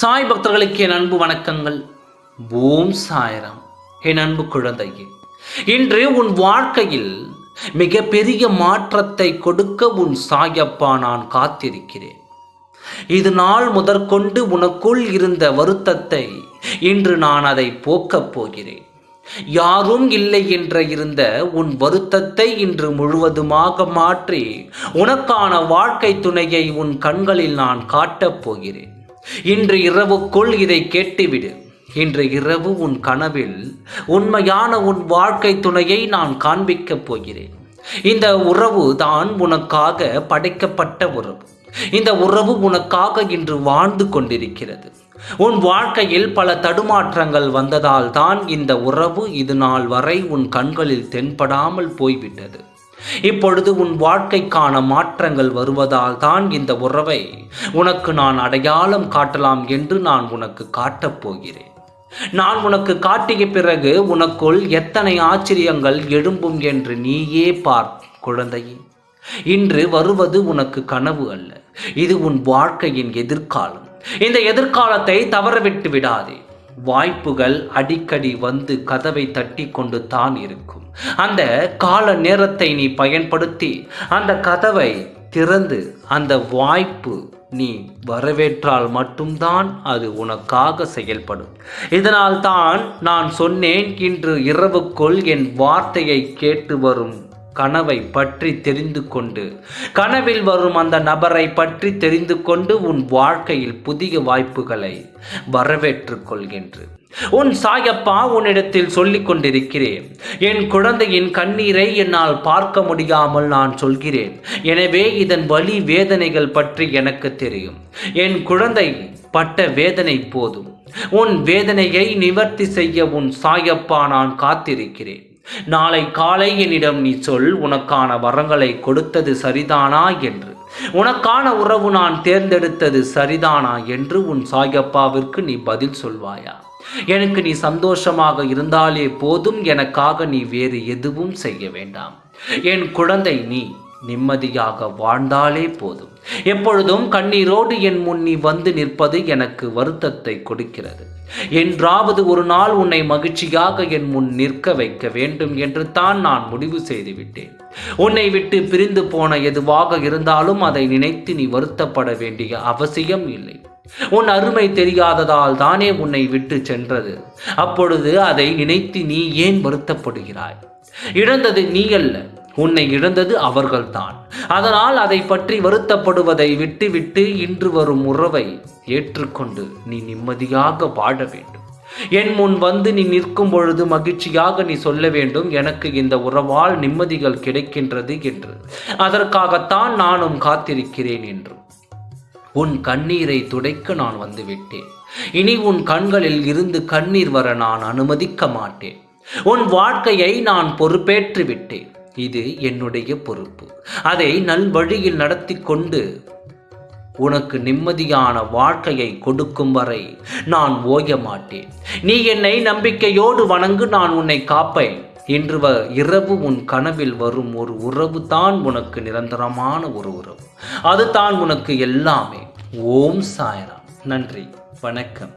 சாய் பக்தர்களுக்கு என் அன்பு வணக்கங்கள். ஓம் சாயரம். என் அன்பு குழந்தையே இன்று உன் வாழ்க்கையில் மிகப்பெரிய மாற்றத்தை கொடுக்க உன் சாயப்பா நான் காத்திருக்கிறேன். இது நாள் முதற்கொண்டு உனக்குள் இருந்த வருத்தத்தை இன்று நான் அதை போக்கப் போகிறேன். யாரும் இல்லை என்ற இருந்த உன் வருத்தத்தை இன்று முழுவதுமாக மாற்றி உனக்கான வாழ்க்கை துணையை உன் கண்களில் நான் காட்டப் போகிறேன். இன்று இரவுக்குள் இதை கேட்டுவிடு. இன்று இரவு உன் கனவில் உண்மையான உன் வாழ்க்கை துணையை நான் காண்பிக்கப் போகிறேன். இந்த உறவு தான் உனக்காக படைக்கப்பட்ட உறவு. இந்த உறவு உனக்காக இன்று வாழ்ந்து கொண்டிருக்கிறது. உன் வாழ்க்கையில் பல தடுமாற்றங்கள் வந்ததால் தான் இந்த உறவு இது நாள் வரை உன் கண்களில் தென்படாமல் போய்விட்டது. இப்பொழுது உன் வாழ்க்கைக்கான மாற்றங்கள் வருவதால் தான் இந்த உறவை உனக்கு நான் அடையாளம் காட்டலாம் என்று நான் உனக்கு காட்டப் போகிறேன். நான் உனக்கு காட்டிய பிறகு உனக்குள் எத்தனை ஆச்சரியங்கள் எழும்பும் என்று நீயே பார் குழந்தையே. இன்று வருவது உனக்கு கனவு அல்ல. இது உன் வாழ்க்கையின் எதிர்காலம். இந்த எதிர்காலத்தை தவறவிட்டு விடாதே. வாய்ப்புகள் அடிக்கடி வந்து கதவை தட்டி கொண்டு தான் இருக்கும். அந்த கால நேரத்தை நீ பயன்படுத்தி அந்த கதவை திறந்து அந்த வாய்ப்பு நீ வரவேற்றால் மட்டும்தான் அது உனக்காக செயல்படும். இதனால் தான் நான் சொன்னேன் இன்று இரவுக்குள் என் வார்த்தையை கேட்டு வரும் கனவை பற்றி தெரிந்து கொண்டு. கனவில் வரும் அந்த நபரை பற்றி தெரிந்து கொண்டு உன் வாழ்க்கையில் புதிய வாய்ப்புகளை வரவேற்றுக் கொள்கின்று. உன் சாயப்பா உன்னிடத்தில் சொல்லிக் கொண்டிருக்கிறேன். என் குழந்தையின் கண்ணீரை என்னால் பார்க்க முடியாமல் நான் சொல்கிறேன். எனவே இதன் வலி வேதனைகள் பற்றி எனக்கு தெரியும். என் குழந்தை பட்ட வேதனை போதும். உன் வேதனையை நிவர்த்தி செய்ய உன் சாயப்பா நான் காத்திருக்கிறேன். நாளை காலை என்னிடம் நீ சொல் உனக்கான வரங்களை கொடுத்தது சரிதானா என்று. உனக்கான உறவு நான் தேர்ந்தெடுத்தது சரிதானா என்று உன் சாயப்பாவிற்கு நீ பதில் சொல்வாயா? எனக்கு நீ சந்தோஷமாக இருந்தாலே போதும் எனக்காக நீ வேறு எதுவும் செய்ய வேண்டாம். என் குழந்தை நீ நிம்மதியாக வாழ்ந்தாலே போதும். எப்பொழுதும் கண்ணீரோடு என் முன் நீ வந்து நிற்பது எனக்கு வருத்தத்தை கொடுக்கிறது. என்றாவது ஒரு நாள் உன்னை மகிழ்ச்சியாக என் முன் நிற்க வைக்க வேண்டும் என்று தான் நான் முடிவு செய்து விட்டேன் உன்னை விட்டு பிரிந்து போன எதுவாக இருந்தாலும் அதை நினைத்து நீ வருத்தப்பட வேண்டிய அவசியம் இல்லை. உன் அருமை தெரியாததால் தானே உன்னை விட்டு சென்றது. அப்பொழுது அதை நினைத்து நீ ஏன் வருத்தப்படுகிறாய்? இழந்தது நீ அல்ல. உன்னை இழந்தது அவர்கள்தான். அதனால் அதை பற்றி வருத்தப்படுவதை விட்டுவிட்டு இன்று வரும் உறவை ஏற்றுக்கொண்டு நீ நிம்மதியாக வாழ வேண்டும். என் முன் வந்து நீ நிற்கும் பொழுது மகிழ்ச்சியாக நீ சொல்ல வேண்டும் எனக்கு இந்த உறவால் நிம்மதிகள் கிடைக்கின்றது என்று. அதற்காகத்தான் நானும் காத்திருக்கிறேன் என்று. உன் கண்ணீரை துடைக்க நான் வந்துவிட்டேன். இனி உன் கண்களில் இருந்து கண்ணீர் வர நான் அனுமதிக்க மாட்டேன். உன் வாழ்க்கையை நான் பொறுப்பேற்று விட்டேன் இது என்னுடைய பொறுப்பு. அதை நல்வழியில் நடத்தி கொண்டு உனக்கு நிம்மதியான வாழ்க்கையை கொடுக்கும் வரை நான் ஓய மாட்டேன். நீ என்னை நம்பிக்கையோடு வணங்கு நான் உன்னை காப்பேன். இன்று வ இரவு உன் கனவில் வரும் ஒரு உறவு தான் உனக்கு நிரந்தரமான ஒரு உறவு. அது தான் உனக்கு எல்லாமே. ஓம் சாயராம். நன்றி. வணக்கம்.